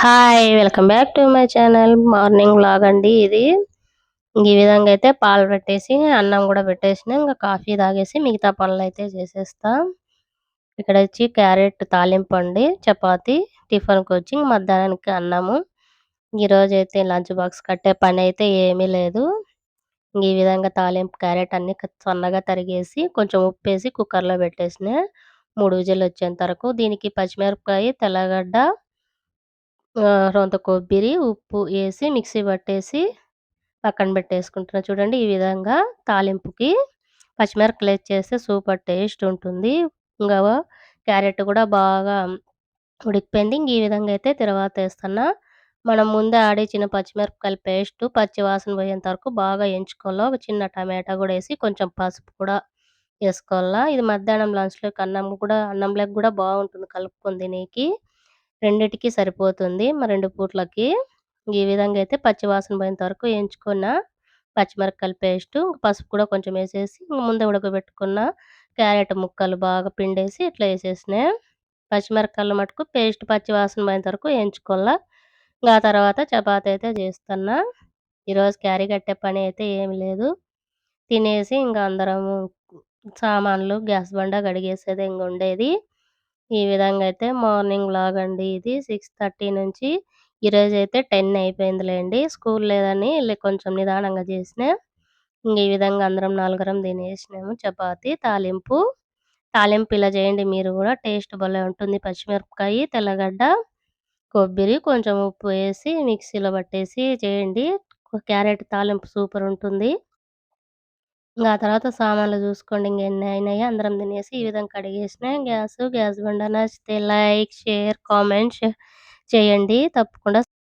Hi welcome back to my channel morning vlog అండి ఇది. ఈ విధంగా అయితే పాలు పెట్టేసి అన్నం కూడా పెట్టేసిన ఇంకా కాఫీ తాగేసి మిగతా పనులు అయితే చేసేస్తా. ఇక్కడ వచ్చి క్యారెట్ తాలింపు అండి చపాతి టిఫిన్కి వచ్చి మధ్యాహ్నానికి అన్నము. ఈ రోజు అయితే లంచ్ బాక్స్ కట్టే పని అయితే ఏమీ లేదు. ఈ విధంగా తాలింపు క్యారెట్ అన్ని సన్నగా తరిగేసి కొంచెం ఉప్పు వేసి కుక్కర్లో పెట్టేసిన. మూడు విజిల్లు వచ్చేంత వరకు దీనికి పచ్చిమిరపకాయ తెల్లగడ్డ రొంత కొబ్బరి ఉప్పు వేసి మిక్సీ పట్టేసి పక్కన పెట్టేసుకుంటున్నా. చూడండి ఈ విధంగా తాలింపుకి పచ్చిమిరపకాయలు వేసి చేస్తే సూపర్ టేస్ట్ ఉంటుంది. ఇంకా క్యారెట్ కూడా బాగా ఉడికిపోయింది. ఇంక ఈ విధంగా అయితే తర్వాత వేస్తున్నా. మనం ముందే ఆడిచ్చిన పచ్చిమిరపకాయల పేస్ట్ పచ్చి వాసన పోయేంత వరకు బాగా ఎంచుకోవాలా. ఒక చిన్న టమాటా కూడా వేసి కొంచెం పసుపు కూడా వేసుకోవాలా. ఇది మధ్యాహ్నం లంచ్లోకి అన్నం కూడా అన్నంలోకి కూడా బాగుంటుంది కలుపుకొని తినేకి. రెండిటికి సరిపోతుంది. మా రెండు పూట్లకి ఈ విధంగా అయితే పచ్చివాసన పోయేంత వరకు వేయించుకున్న పచ్చిమిరపకాయల పేస్ట్ పసుపు కూడా కొంచెం వేసేసి ముందే ఉడకబెట్టుకున్న క్యారెట్ ముక్కలు బాగా పిండేసి ఇట్లా వేసేసిన పచ్చిమిరపకాయలు మటుకు పేస్ట్ పచ్చివాసన పోయేంత వరకు వేయించుకోవాలా. ఇంకా ఆ తర్వాత చపాతి అయితే చేస్తున్నా. ఈరోజు క్యారీ కట్టే పని అయితే ఏమి లేదు. తినేసి ఇంకా అందరము సామాన్లు గ్యాస్ బండ కడిగేసేది ఇంక ఉండేది. ఈ విధంగా అయితే మార్నింగ్ వ్లాగ్ అండి ఇది సిక్స్ థర్టీ నుంచి ఈరోజు అయితే టెన్ అయిపోయిందిలేండి. స్కూల్ లేదని కొంచెం నిదానంగా చేసిన ఇంక ఈ విధంగా అందరం నలుగురం తినేసినాము. చపాతి తాలింపు. తాలింపు ఇలా చేయండి మీరు కూడా. టేస్ట్ భలే ఉంటుంది. పచ్చిమిరపకాయ తెల్లగడ్డ కొబ్బరి కొంచెం ఉప్పు వేసి మిక్సీలో పట్టేసి చేయండి. క్యారెట్ తాలింపు సూపర్ ఉంటుంది. ఇంకా ఆ తర్వాత సామాన్లు చూసుకోండి. ఇంక ఎన్ని అయినాయి అందరం తినేసి ఈ విధంగా కడిగేసిన గ్యాస్ గ్యాస్ బండ నచ్చితే లైక్ షేర్ కామెంట్ చేయండి. తప్పకుండా